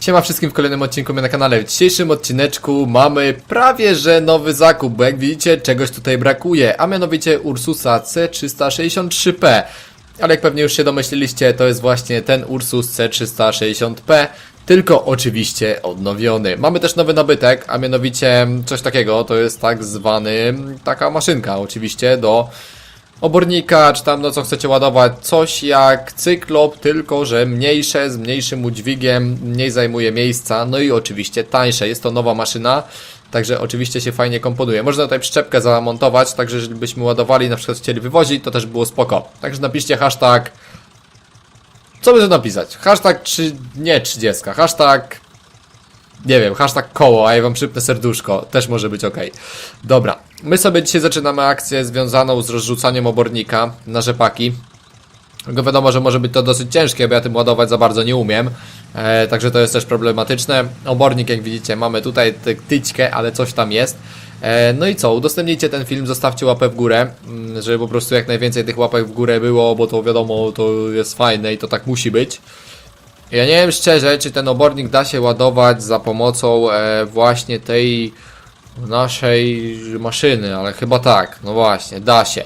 Siema wszystkim w kolejnym odcinku mnie na kanale. W dzisiejszym odcineczku mamy prawie że nowy zakup, bo jak widzicie czegoś tutaj brakuje, a mianowicie Ursusa C363P. Ale jak pewnie już się domyśliliście, to jest właśnie ten Ursus C360P, tylko oczywiście odnowiony. Mamy też nowy nabytek, a mianowicie coś takiego, to jest tak zwany, taka maszynka oczywiście do obornika, czy tam no co chcecie ładować, coś jak cyklop, tylko że mniejsze, z mniejszym udźwigiem, mniej zajmuje miejsca, no i oczywiście tańsze. Jest to nowa maszyna, także oczywiście się fajnie komponuje. Można tutaj przyczepkę zamontować, także jeżeli byśmy ładowali, na przykład chcieli wywozić, to też było spoko. Także napiszcie hashtag... Co by tu napisać? Hashtag czy... nie 30, hashtag... Nie wiem, hashtag koło, a ja wam przypnę serduszko. Też może być ok. Dobra, my sobie dzisiaj zaczynamy akcję związaną z rozrzucaniem obornika na rzepaki. Tylko wiadomo, że może być to dosyć ciężkie, bo ja tym ładować za bardzo nie umiem. E, także to jest też problematyczne. Obornik, jak widzicie, mamy tutaj tyćkę, ale coś tam jest. E, no i co? Udostępnijcie ten film, zostawcie łapę w górę, mm, żeby po prostu jak najwięcej tych łapek w górę było, bo to wiadomo, to jest fajne i to tak musi być. Ja nie wiem szczerze, czy ten obornik da się ładować za pomocą e, właśnie tej naszej maszyny, ale chyba tak, no właśnie, da się.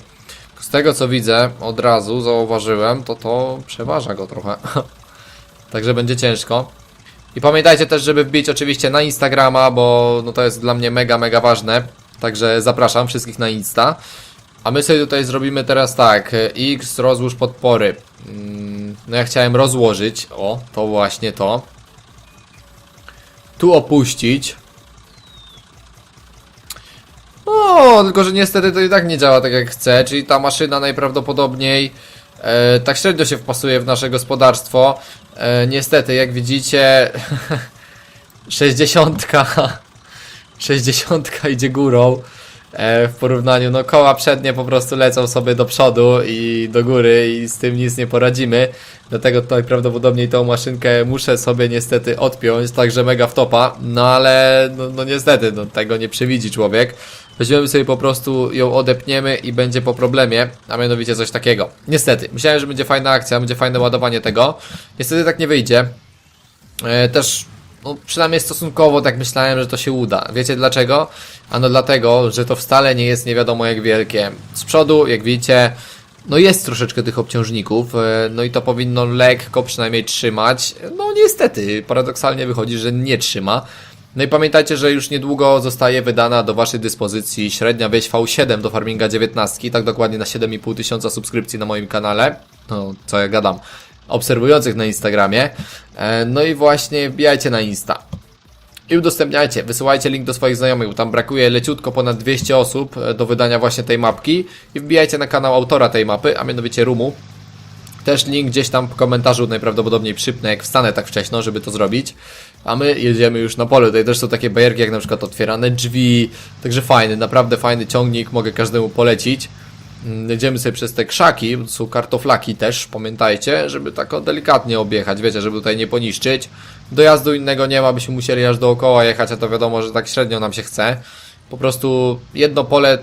Z tego co widzę, od razu zauważyłem, to to przeważa go trochę. Także będzie ciężko. I pamiętajcie też, żeby wbić oczywiście na Instagrama, bo no to jest dla mnie mega, mega ważne. Także zapraszam wszystkich na Insta. A my sobie tutaj zrobimy teraz tak, X rozłóż podpory. Mm, No ja chciałem rozłożyć, o, to właśnie to. Tu opuścić. O, tylko że niestety to i tak nie działa tak jak chcę, czyli ta maszyna najprawdopodobniej e, tak średnio się wpasuje w nasze gospodarstwo. E, niestety, jak widzicie, 60 60 idzie górą e, w porównaniu, no koła przednie po prostu lecą sobie do przodu i do góry i z tym nic nie poradzimy. Dlatego tutaj prawdopodobnie tą maszynkę muszę sobie niestety odpiąć, także mega wtopa, no ale no, no niestety, no tego nie przewidzi człowiek. Weźmiemy sobie po prostu ją odepniemy i będzie po problemie, a mianowicie coś takiego. Niestety, myślałem, że będzie fajna akcja, będzie fajne ładowanie tego. Niestety tak nie wyjdzie. E, też no, przynajmniej stosunkowo tak myślałem, że to się uda. Wiecie dlaczego? Ano dlatego, że to wcale nie jest nie wiadomo jak wielkie. Z przodu, jak widzicie, no jest troszeczkę tych obciążników, e, no i to powinno lekko przynajmniej trzymać. No niestety, paradoksalnie wychodzi, że nie trzyma. No i pamiętajcie, że już niedługo zostaje wydana do Waszej dyspozycji średnia wieś V7 do Farminga 19, tak dokładnie na 7,5 tysiąca subskrypcji na moim kanale. No, co ja gadam obserwujących na Instagramie. E, No i właśnie wbijajcie na Insta. I udostępniajcie, wysyłajcie link do swoich znajomych, bo tam brakuje leciutko ponad 200 osób e, do wydania właśnie tej mapki. I wbijajcie na kanał autora tej mapy, a mianowicie Rumu. Też link gdzieś tam w komentarzu najprawdopodobniej przypnę, jak wstanę tak wcześno, żeby to zrobić. A my jedziemy już na pole. Tutaj też są takie bajerki, jak na przykład otwierane drzwi. Także fajny, naprawdę fajny ciągnik, mogę każdemu polecić. Mm, Jedziemy sobie przez te krzaki, są kartoflaki też, pamiętajcie, żeby tak delikatnie objechać, wiecie, żeby tutaj nie poniszczyć. Dojazdu innego nie ma, byśmy musieli aż dookoła jechać, a to wiadomo, że tak średnio nam się chce. Po prostu jedno pole,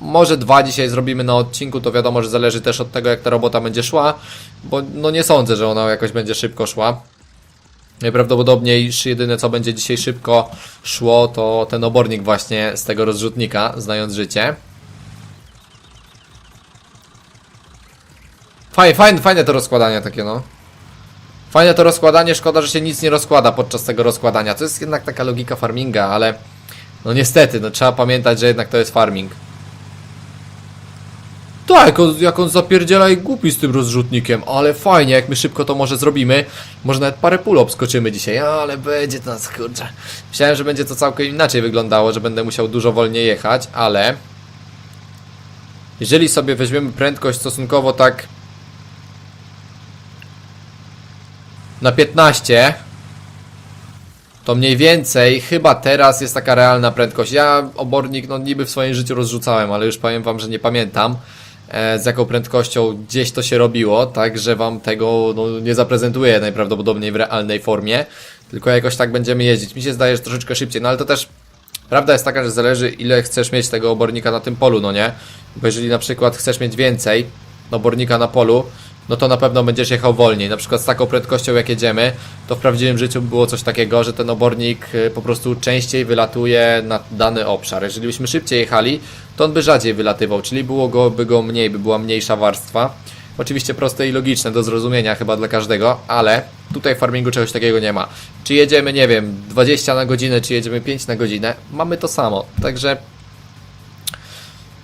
może dwa dzisiaj zrobimy na odcinku, to wiadomo, że zależy też od tego, jak ta robota będzie szła, bo no nie sądzę, że ona jakoś będzie szybko szła. Najprawdopodobniej jedyne co będzie dzisiaj szybko szło, to ten obornik właśnie z tego rozrzutnika, znając życie. Fajne, fajne, fajne to rozkładanie takie, no. Fajne to rozkładanie, szkoda, że się nic nie rozkłada podczas tego rozkładania. To jest jednak taka logika farminga, ale no niestety, no trzeba pamiętać, że jednak to jest farming. Tak, on, jak on zapierdziela i głupi z tym rozrzutnikiem, ale fajnie, jak my szybko to może zrobimy. Może nawet parę pól obskoczymy dzisiaj, ale będzie to nas, kurczę. Myślałem, że będzie to całkiem inaczej wyglądało, że będę musiał dużo wolniej jechać, ale... Jeżeli sobie weźmiemy prędkość stosunkowo tak na 15 to mniej więcej chyba teraz jest taka realna prędkość. Ja obornik no niby w swoim życiu rozrzucałem, ale już powiem wam, że nie pamiętam z jaką prędkością gdzieś to się robiło, także wam tego no, nie zaprezentuję najprawdopodobniej w realnej formie, tylko jakoś tak będziemy jeździć. Mi się zdaje, że troszeczkę szybciej, no ale to też Prawda jest taka, że zależy ile chcesz mieć tego obornika na tym polu, no nie? Bo jeżeli na przykład chcesz mieć więcej obornika na polu, no to na pewno będziesz jechał wolniej. Na przykład z taką prędkością jak jedziemy, to w prawdziwym życiu było coś takiego, że ten obornik y, po prostu częściej wylatuje na dany obszar. Jeżeli byśmy szybciej jechali, to on by rzadziej wylatywał, czyli było go, go mniej, by była mniejsza warstwa. Oczywiście proste i logiczne do zrozumienia chyba dla każdego, ale tutaj w farmingu czegoś takiego nie ma. Czy jedziemy, nie wiem, 20 na godzinę, czy jedziemy 5 na godzinę, mamy to samo. Także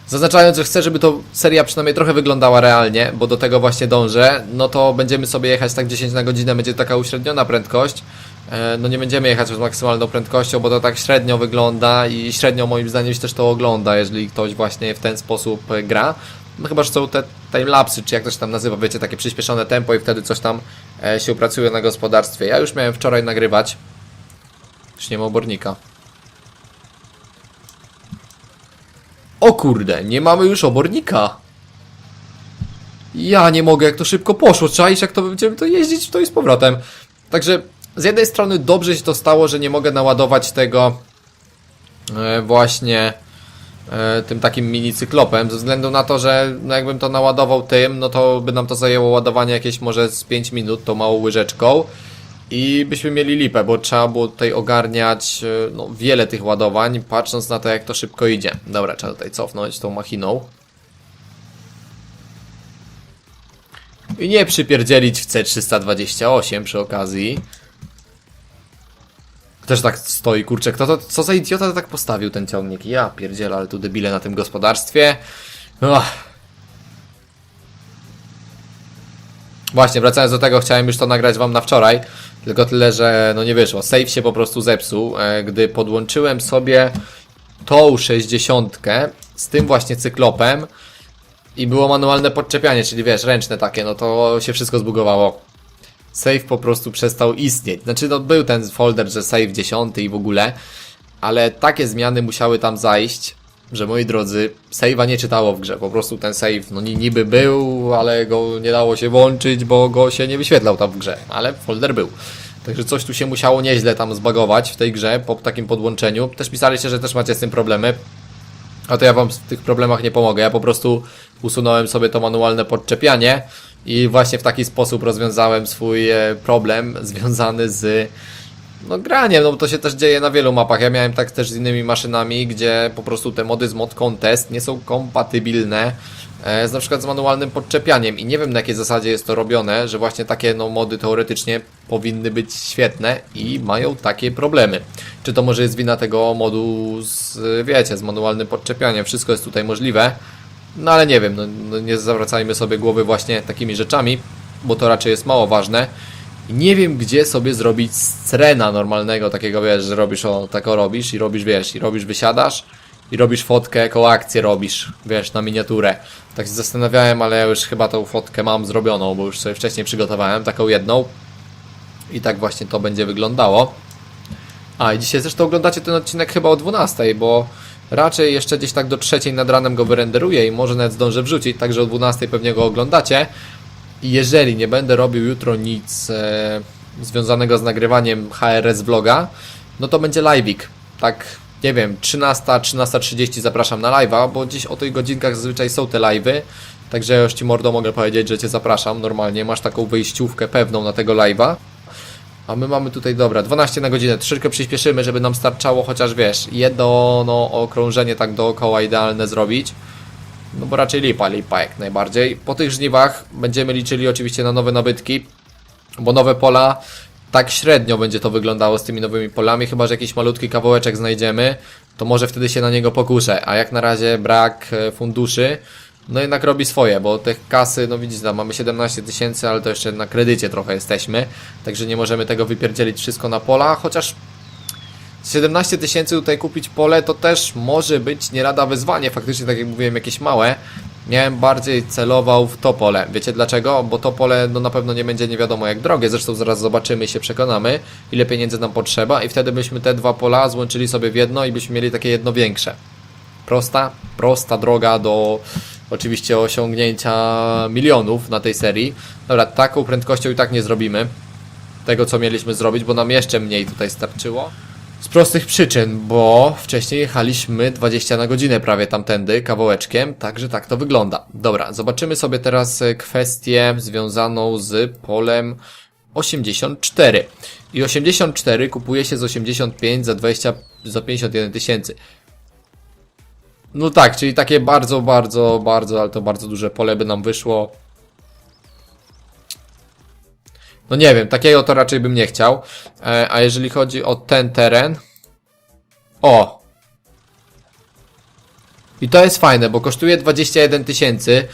Zaznaczając, że chcę, żeby to seria przynajmniej trochę wyglądała realnie, bo do tego właśnie dążę, no to będziemy sobie jechać tak 10 na godzinę, będzie taka uśredniona prędkość. E, No nie będziemy jechać z maksymalną prędkością, bo to tak średnio wygląda i średnio moim zdaniem się też to ogląda, jeżeli ktoś właśnie w ten sposób e, gra. No chyba, że są te timelapsy, czy jak to się tam nazywa, wiecie, takie przyspieszone tempo i wtedy coś tam e, się pracuje na gospodarstwie. Ja już miałem wczoraj nagrywać. Już nie ma obornika. O kurde, nie mamy już obornika. Ja nie mogę, jak to szybko poszło. Czaisz, jak to będziemy to jeździć to i z powrotem. Także z jednej strony dobrze się to stało, że nie mogę naładować tego e, właśnie e, tym takim mini cyklopem, ze względu na to, że no jakbym to naładował tym, no to by nam to zajęło ładowanie jakieś może z 5 minut tą małą łyżeczką i byśmy mieli lipę, bo trzeba było tutaj ogarniać e, no, wiele tych ładowań, patrząc na to jak to szybko idzie. Dobra, trzeba tutaj cofnąć tą machiną. I nie przypierdzielić w C328 przy okazji. Też tak stoi, kurczę, kto to, co za idiota tak postawił ten ciągnik? Ja pierdzielę, ale tu debile na tym gospodarstwie. Ach. Właśnie, wracając do tego, chciałem już to nagrać wam na wczoraj, tylko tyle, że no nie wyszło. Save się po prostu zepsuł, e, gdy podłączyłem sobie tą 60 z tym właśnie cyklopem i było manualne podczepianie, czyli wiesz, ręczne takie, no to się wszystko zbugowało. Save po prostu przestał istnieć. Znaczy, no był ten folder, że save 10 i w ogóle, ale takie zmiany musiały tam zajść, że moi drodzy, save'a nie czytało w grze. Po prostu ten save, no ni- niby był, ale go nie dało się włączyć, bo go się nie wyświetlał tam w grze, ale folder był. Także coś tu się musiało nieźle tam zbagować w tej grze po takim podłączeniu. Też pisaliście, że też macie z tym problemy. A to ja wam w tych problemach nie pomogę. Ja po prostu usunąłem sobie to manualne podczepianie i właśnie w taki sposób rozwiązałem swój e, problem związany z no graniem, no bo to się też dzieje na wielu mapach. Ja miałem tak też z innymi maszynami, gdzie po prostu te mody z mod contest nie są kompatybilne e, z na przykład z manualnym podczepianiem i nie wiem na jakiej zasadzie jest to robione, że właśnie takie no mody teoretycznie powinny być świetne i mają takie problemy. Czy to może jest wina tego modu z, wiecie, z manualnym podczepianiem, wszystko jest tutaj możliwe. No ale nie wiem, no, no nie zawracajmy sobie głowy właśnie takimi rzeczami, bo to raczej jest mało ważne. I nie wiem, gdzie sobie zrobić screna normalnego, takiego wiesz, że robisz o, tak o robisz i robisz, wiesz, i robisz, wysiadasz i robisz fotkę, jaką akcję robisz, wiesz, na miniaturę. Tak się zastanawiałem, ale ja już chyba tą fotkę mam zrobioną, bo już sobie wcześniej przygotowałem, taką jedną. I tak właśnie to będzie wyglądało. A i dzisiaj zresztą oglądacie ten odcinek chyba o 12, bo raczej jeszcze gdzieś tak do trzeciej nad ranem go wyrenderuję i może nawet zdążę wrzucić, także o 12 pewnie go oglądacie. Jeżeli nie będę robił jutro nic e, związanego z nagrywaniem HRS vloga, no to będzie live'ik. Tak, nie wiem, 13, 13.30 zapraszam na live'a, bo dziś o tych godzinkach zazwyczaj są te live'y. Także już Ci mordo mogę powiedzieć, że Cię zapraszam normalnie. Masz taką wyjściówkę pewną na tego live'a. A my mamy tutaj, dobra, 12 na godzinę. Troszeczkę przyspieszymy, żeby nam starczało chociaż, wiesz, jedno no, okrążenie tak dookoła idealne zrobić. No bo raczej lipa, lipa jak najbardziej. Po tych żniwach będziemy liczyli oczywiście na nowe nabytki, bo nowe pola tak średnio będzie to wyglądało z tymi nowymi polami, chyba że jakiś malutki kawałeczek znajdziemy, to może wtedy się na niego pokuszę, a jak na razie brak e, funduszy, no jednak robi swoje, bo tych kasy, no widzicie, mamy 17 tysięcy, ale to jeszcze na kredycie trochę jesteśmy, także nie możemy tego wypierdzielić wszystko na pola, chociaż 17 tysięcy tutaj kupić pole to też może być nie lada wyzwanie, faktycznie tak jak mówiłem jakieś małe. Miałem bardziej celował w to pole. Wiecie dlaczego? Bo to pole no na pewno nie będzie nie wiadomo jak drogie, zresztą zaraz zobaczymy i się przekonamy ile pieniędzy nam potrzeba i wtedy byśmy te dwa pola złączyli sobie w jedno i byśmy mieli takie jedno większe. Prosta, prosta droga do oczywiście osiągnięcia milionów na tej serii. Dobra, taką prędkością i tak nie zrobimy tego co mieliśmy zrobić, bo nam jeszcze mniej tutaj starczyło. Z prostych przyczyn, bo wcześniej jechaliśmy 20 na godzinę prawie tamtędy, kawałeczkiem, także tak to wygląda. Dobra, zobaczymy sobie teraz e, kwestię związaną z polem 84. I 84 kupuje się z 85 za 20, za 51 tysięcy. No tak, czyli takie bardzo, bardzo, bardzo, ale to bardzo duże pole by nam wyszło. No nie wiem, takiego to raczej bym nie chciał. E, a jeżeli chodzi o ten teren. O! I to jest fajne, bo kosztuje 21 tysięcy.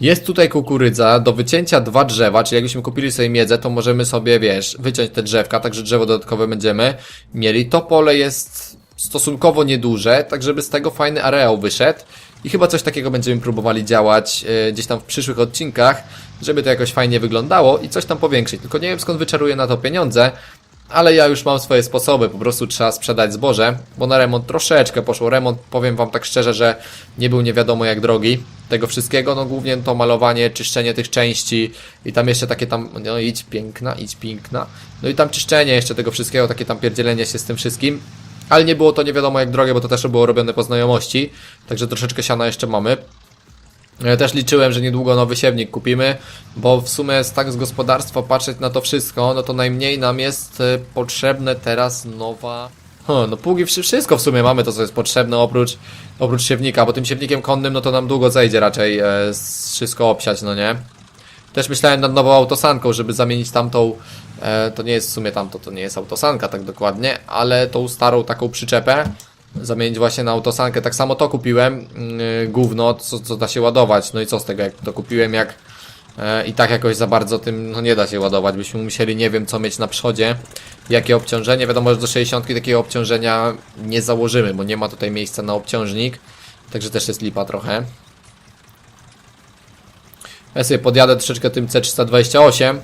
Jest tutaj kukurydza, do wycięcia dwa drzewa, czyli jakbyśmy kupili sobie miedzę, to możemy sobie, wiesz, wyciąć te drzewka, także drzewo dodatkowe będziemy mieli. To pole jest stosunkowo nieduże, tak żeby z tego fajny areał wyszedł. I chyba coś takiego będziemy próbowali działać e, gdzieś tam w przyszłych odcinkach, żeby to jakoś fajnie wyglądało i coś tam powiększyć. Tylko nie wiem skąd wyczaruję na to pieniądze, ale ja już mam swoje sposoby, po prostu trzeba sprzedać zboże, bo na remont troszeczkę poszło. Remont, powiem wam tak szczerze, że nie był nie wiadomo jak drogi tego wszystkiego, no głównie to malowanie, czyszczenie tych części i tam jeszcze takie tam, no idź piękna, idź piękna, no i tam czyszczenie jeszcze tego wszystkiego, takie tam pierdzielenie się z tym wszystkim, ale nie było to nie wiadomo jak drogie, bo to też było robione po znajomości, także troszeczkę siana jeszcze mamy. Ja też liczyłem, że niedługo nowy siewnik kupimy, bo w sumie tak z gospodarstwa patrzeć na to wszystko, no to najmniej nam jest e, potrzebne teraz nowa... Huh, no pługi, wszy- wszystko w sumie mamy to, co jest potrzebne oprócz, oprócz siewnika, bo tym siewnikiem konnym, no to nam długo zejdzie raczej e, wszystko obsiać, no nie? Też myślałem nad nową autosanką, żeby zamienić tamtą, e, to nie jest w sumie tamto, to nie jest autosanka tak dokładnie, ale tą starą taką przyczepę zamienić właśnie na autosankę. Tak samo to kupiłem, yy, gówno, co, co da się ładować. No i co z tego, jak to kupiłem, jak e, i tak jakoś za bardzo tym no nie da się ładować. Byśmy musieli nie wiem co mieć na przodzie, jakie obciążenie. Wiadomo, że do 60 takiego obciążenia nie założymy, bo nie ma tutaj miejsca na obciążnik. Także też jest lipa trochę. Ja sobie podjadę troszeczkę tym C328, e,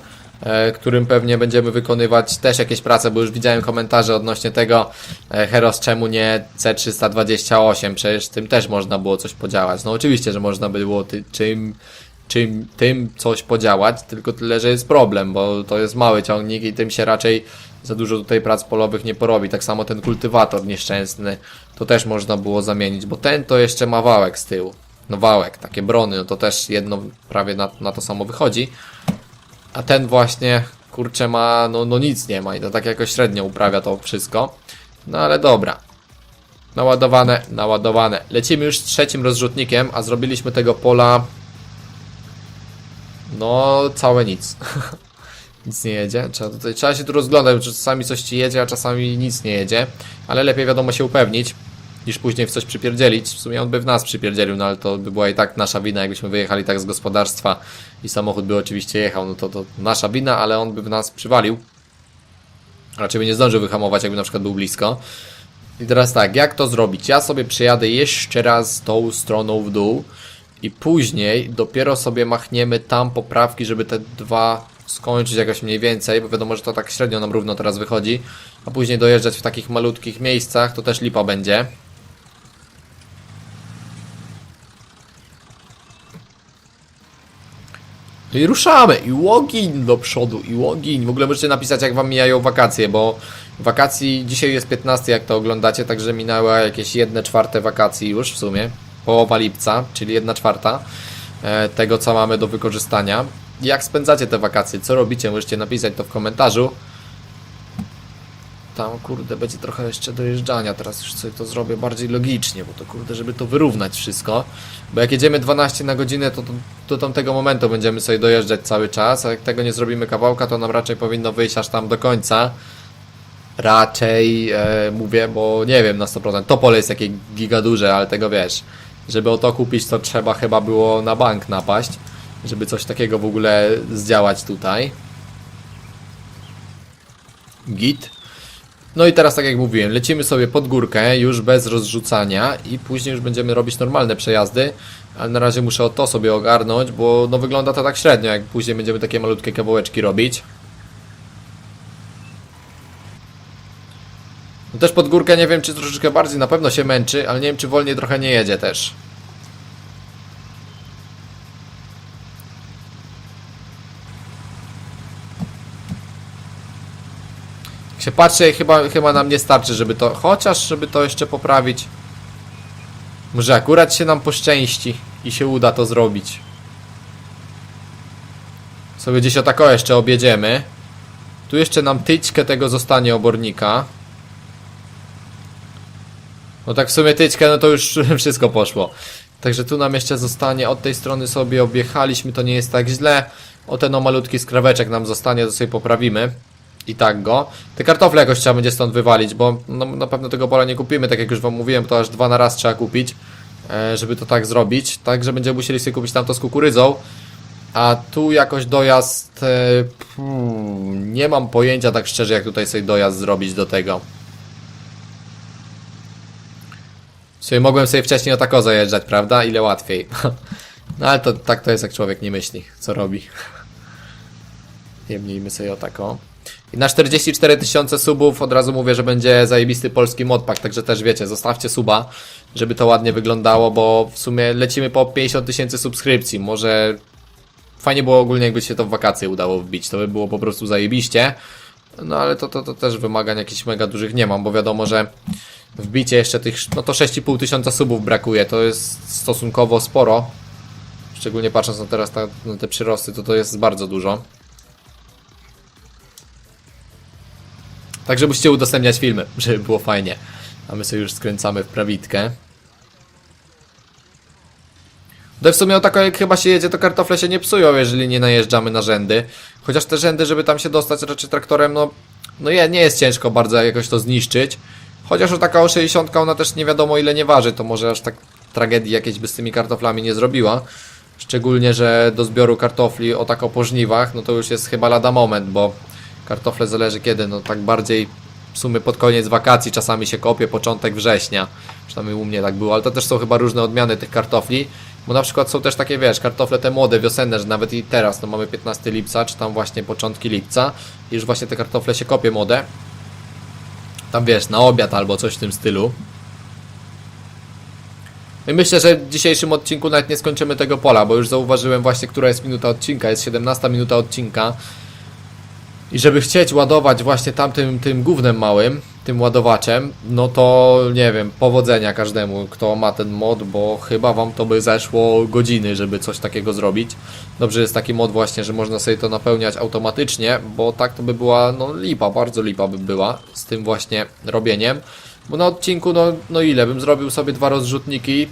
którym pewnie będziemy wykonywać też jakieś prace, bo już widziałem komentarze odnośnie tego e, Heros, czemu nie C328, przecież tym też można było coś podziałać. No oczywiście, że można by było ty, czym, czym, tym coś podziałać, tylko tyle, że jest problem, bo to jest mały ciągnik i tym się raczej za dużo tutaj prac polowych nie porobi. Tak samo ten kultywator nieszczęsny, to też można było zamienić, bo ten to jeszcze ma wałek z tyłu. No wałek, takie brony, no to też jedno prawie na, na to samo wychodzi. A ten właśnie, kurczę, ma, no, no nic nie ma i to tak jakoś średnio uprawia to wszystko. No ale dobra. Naładowane, naładowane. Lecimy już z trzecim rozrzutnikiem, a zrobiliśmy tego pola... No, całe nic. nic nie jedzie. Trzeba, tutaj, trzeba się tu rozglądać, bo czasami coś ci jedzie, a czasami nic nie jedzie. Ale lepiej wiadomo się upewnić, niż później w coś przypierdzielić. W sumie on by w nas przypierdzielił, no ale to by była i tak nasza wina, jakbyśmy wyjechali tak z gospodarstwa i samochód by oczywiście jechał, no to to nasza wina, ale on by w nas przywalił. Raczej by nie zdążył wyhamować, jakby na przykład był blisko. I teraz tak, jak to zrobić? Ja sobie przyjadę jeszcze raz tą stroną w dół i później dopiero sobie machniemy tam poprawki, żeby te dwa skończyć jakoś mniej więcej, bo wiadomo, że to tak średnio nam równo teraz wychodzi, a później dojeżdżać w takich malutkich miejscach, to też lipa będzie. No i ruszamy, i łogiń do przodu, i łogiń. W ogóle możecie napisać, jak wam mijają wakacje, bo wakacji, dzisiaj jest 15, jak to oglądacie, także minęła jakieś 1 czwarte wakacji już w sumie. Połowa lipca, czyli 1 czwarta e, tego, co mamy do wykorzystania. Jak spędzacie te wakacje? Co robicie? Możecie napisać to w komentarzu. Tam, kurde, będzie trochę jeszcze dojeżdżania. Teraz już sobie to zrobię bardziej logicznie, bo to kurde, żeby to wyrównać wszystko. Bo jak jedziemy 12 na godzinę, to do, tamtego momentu będziemy sobie dojeżdżać cały czas, a jak tego nie zrobimy kawałka, to nam raczej powinno wyjść aż tam do końca. Raczej e, mówię, bo nie wiem na 100%. To pole jest takie giga duże, ale tego wiesz. Żeby o to kupić, to trzeba chyba było na bank napaść, żeby coś takiego w ogóle zdziałać tutaj. Git. No i teraz tak jak mówiłem, lecimy sobie pod górkę, już bez rozrzucania i później już będziemy robić normalne przejazdy, ale na razie muszę to sobie ogarnąć, bo no wygląda to tak średnio, jak później będziemy takie malutkie kawałeczki robić. No też pod górkę nie wiem, czy troszeczkę bardziej na pewno się męczy, ale nie wiem, czy wolniej trochę nie jedzie też. Się patrzę, chyba, chyba nam nie starczy, żeby to, chociaż żeby to jeszcze poprawić. Może akurat się nam poszczęści i się uda to zrobić. Sobie gdzieś o tako jeszcze objedziemy. Tu jeszcze nam tyćkę tego zostanie obornika. No tak w sumie tyćkę, no to już wszystko poszło. Także tu nam jeszcze zostanie, od tej strony sobie objechaliśmy, to nie jest tak źle. O ten o malutki skraweczek nam zostanie, to sobie poprawimy. I tak go. Te kartofle jakoś trzeba będzie stąd wywalić, bo no, na pewno tego pola nie kupimy, tak jak już wam mówiłem, to aż dwa na raz trzeba kupić, e, żeby to tak zrobić. Także będziemy musieli sobie kupić tamto z kukurydzą. A tu jakoś dojazd, e, puu, nie mam pojęcia tak szczerze, jak tutaj sobie dojazd zrobić do tego. Sobie mogłem sobie wcześniej o tako zajeżdżać, prawda? Ile łatwiej. No ale to tak to jest, jak człowiek nie myśli, co robi. Jemnijmy sobie o tako. I na 44 tysiące subów od razu mówię, że będzie zajebisty polski modpack, także też wiecie, zostawcie suba, żeby to ładnie wyglądało, bo w sumie lecimy po 50 tysięcy subskrypcji. Może fajnie było ogólnie, jakby się to w wakacje udało wbić, to by było po prostu zajebiście. No ale to, to, to też wymagań jakichś mega dużych nie mam, bo wiadomo, że wbicie jeszcze tych, no to 6,5 tysiąca subów brakuje, to jest stosunkowo sporo. Szczególnie patrząc na teraz ta, na te przyrosty, to to jest bardzo dużo. Także musicie udostępniać filmy, żeby było fajnie. A my sobie już skręcamy w prawitkę. No w sumie o tako jak chyba się jedzie, to kartofle się nie psują, jeżeli nie najeżdżamy na rzędy. Chociaż te rzędy, żeby tam się dostać raczej traktorem, no, no je, nie jest ciężko bardzo jakoś to zniszczyć. Chociaż o taka o 60 ona też nie wiadomo ile nie waży, to może aż tak tragedii jakiejś by z tymi kartoflami nie zrobiła. Szczególnie, że do zbioru kartofli o tak o pożniwach, no to już jest chyba lada moment, bo kartofle zależy kiedy, no tak bardziej w sumie pod koniec wakacji czasami się kopie, początek września. Przynajmniej u mnie tak było, ale to też są chyba różne odmiany tych kartofli. Bo na przykład są też takie, wiesz, kartofle te młode, wiosenne, że nawet i teraz, no mamy 15 lipca, czy tam właśnie początki lipca i już właśnie te kartofle się kopie młode. Tam wiesz, na obiad albo coś w tym stylu. I myślę, że w dzisiejszym odcinku nawet nie skończymy tego pola, bo już zauważyłem właśnie, która jest minuta odcinka, jest 17 minuta odcinka. I żeby chcieć ładować właśnie tamtym tym gównem małym, tym ładowaczem, no to nie wiem, powodzenia każdemu, kto ma ten mod, bo chyba wam to by zeszło godziny, żeby coś takiego zrobić. Dobrze jest taki mod właśnie, że można sobie to napełniać automatycznie, bo tak to by była, no lipa, bardzo lipa by była z tym właśnie robieniem. Bo na odcinku, no, no ile, bym zrobił sobie dwa rozrzutniki,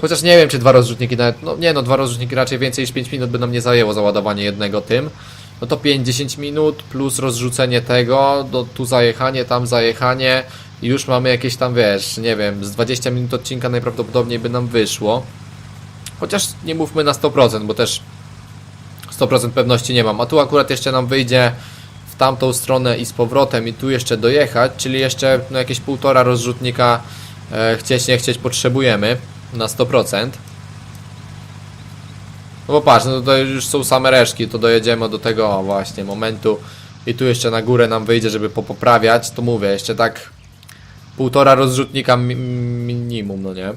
Chociaż nie wiem, czy dwa rozrzutniki nawet, no nie no, dwa rozrzutniki raczej więcej niż 5 minut by nam nie zajęło załadowanie jednego tym. No to 5-10 minut plus rozrzucenie tego, do, tu zajechanie, tam zajechanie i już mamy jakieś tam, wiesz, nie wiem, z 20 minut odcinka najprawdopodobniej by nam wyszło. Chociaż nie mówmy na 100%, bo też 100% pewności nie mam. A tu akurat jeszcze nam wyjdzie w tamtą stronę i z powrotem i tu jeszcze dojechać, czyli jeszcze no, jakieś półtora rozrzutnika e, chcieć nie chcieć potrzebujemy na 100%. No bo patrz, no to już są same reszki, to dojedziemy do tego właśnie momentu i tu jeszcze na górę nam wyjdzie, żeby popoprawiać, to mówię, jeszcze tak półtora rozrzutnika mi minimum, no nie?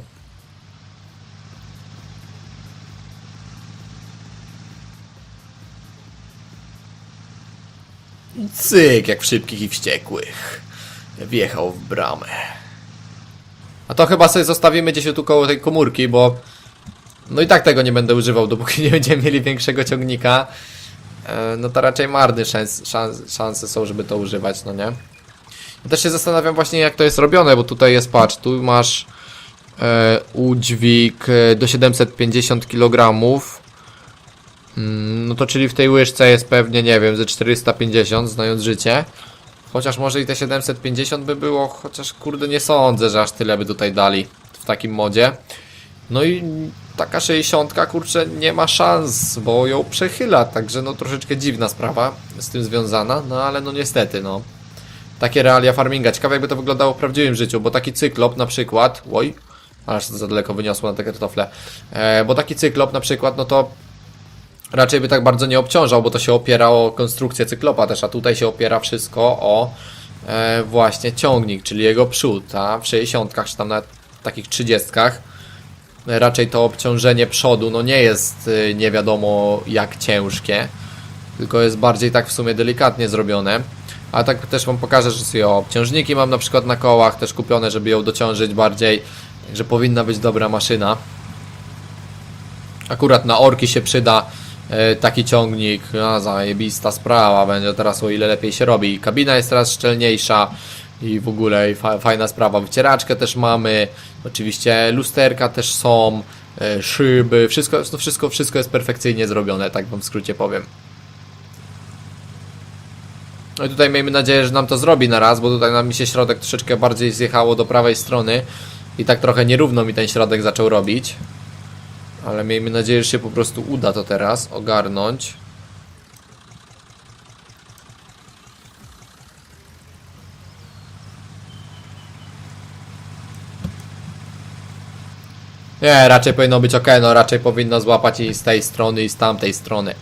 Cyk, jak w szybkich i wściekłych. Wjechał w bramę. A to chyba sobie zostawimy gdzieś tu koło tej komórki, bo no i tak tego nie będę używał, dopóki nie będziemy mieli większego ciągnika. E, No to raczej marny szans, szans, szanse są, żeby to używać, no nie? Ja też się zastanawiam właśnie jak to jest robione, bo tutaj jest, patrz, tu masz e, udźwig e, do 750 kg. Mm, No to czyli w tej łyżce jest pewnie, nie wiem, ze 450, znając życie. Chociaż może i te 750 by było, chociaż kurde nie sądzę, że aż tyle by tutaj dali w takim modzie. No i taka 60 kurczę nie ma szans, bo ją przechyla, także no troszeczkę dziwna sprawa z tym związana, no ale no niestety no. Takie realia farminga. Ciekawe jakby to wyglądało w prawdziwym życiu, bo taki cyklop na przykład, oj, aż za daleko wyniosło na te kartofle, e, bo taki cyklop na przykład, no to raczej by tak bardzo nie obciążał, bo to się opiera o konstrukcję cyklopa też, a tutaj się opiera wszystko o e, właśnie ciągnik, czyli jego przód, a w 60 czy tam na takich 30 raczej to obciążenie przodu no nie jest y, nie wiadomo jak ciężkie, tylko jest bardziej tak w sumie delikatnie zrobione. A tak też wam pokażę, że sobie obciążniki mam na przykład na kołach też kupione, żeby ją dociążyć bardziej. Także powinna być dobra maszyna. Akurat na orki się przyda e, taki ciągnik. A, zajebista sprawa będzie teraz o ile lepiej się robi. Kabina jest teraz szczelniejsza i w ogóle i fa fajna sprawa. Wycieraczkę też mamy. Oczywiście lusterka też są. e, Szyby, wszystko, no wszystko, wszystko jest perfekcyjnie zrobione, tak wam w skrócie powiem. No i tutaj miejmy nadzieję, że nam to zrobi na raz, bo tutaj nam mi się środek troszeczkę bardziej zjechało do prawej strony i tak trochę nierówno mi ten środek zaczął robić. Ale miejmy nadzieję, że się po prostu uda to teraz ogarnąć. Nie, raczej powinno być ok, no raczej powinno złapać i z tej strony i z tamtej strony.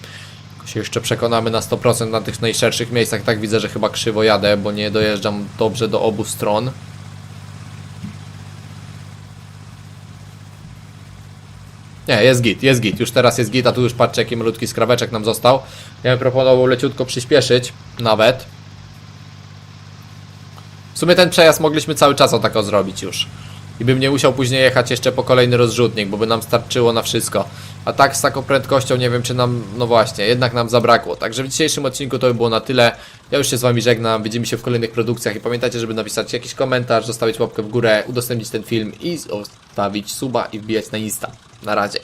Tylko się jeszcze przekonamy na 100% na tych najszerszych miejscach. Tak widzę, że chyba krzywo jadę, bo nie dojeżdżam dobrze do obu stron. Nie, jest git, jest git. Już teraz jest git, a tu już patrzcie, jaki malutki skraweczek nam został. Ja bym proponował leciutko przyspieszyć, nawet. W sumie ten przejazd mogliśmy cały czas o tako zrobić już. I bym nie musiał później jechać jeszcze po kolejny rozrzutnik, bo by nam starczyło na wszystko. A tak z taką prędkością nie wiem czy nam, no właśnie, jednak nam zabrakło. Także w dzisiejszym odcinku to by było na tyle. Ja już się z wami żegnam, widzimy się w kolejnych produkcjach i pamiętajcie, żeby napisać jakiś komentarz, zostawić łapkę w górę, udostępnić ten film i zostawić suba i wbijać na Insta. Na razie.